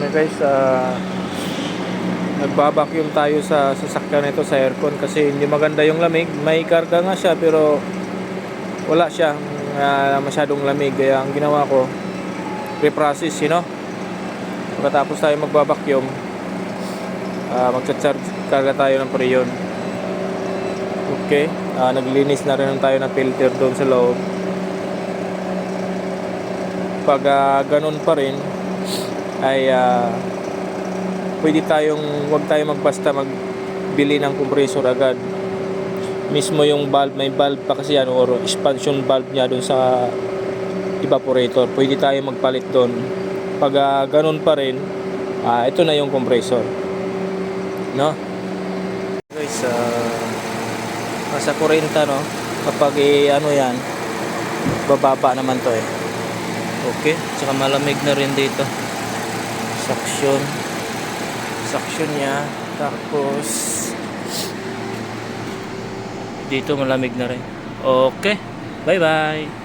Ano guys, ah nagbabacuum tayo sa sasakyan nito sa aircon kasi hindi maganda yung lamig. May karga nga siya pero wala siya ah, masyadong lamig. Kaya ang ginawa ko, reprocess, you know. Pagkatapos tayo magbabacuum, uh, magcha-charge karga tayo ng preyon. Okay, ah, naglinis na rin tayo ng filter doon sa loob. Pag ah, ganun pa rin, ay ah, pwede tayong wag tayo magbasta magbili ng compressor agad. Mismo yung valve may valve pa kasi yan or expansion valve niya dun sa evaporator. Pwede tayo magpalit doon pag ah, ganun pa rin ah, ito na yung compressor. No? Guys ah, nasa 40 no? Kapag eh, ano yan bababa naman to eh. Okay tsaka malamig na rin dito suction. Suction niya. Tapos dito malamig na rin. Okay. Bye bye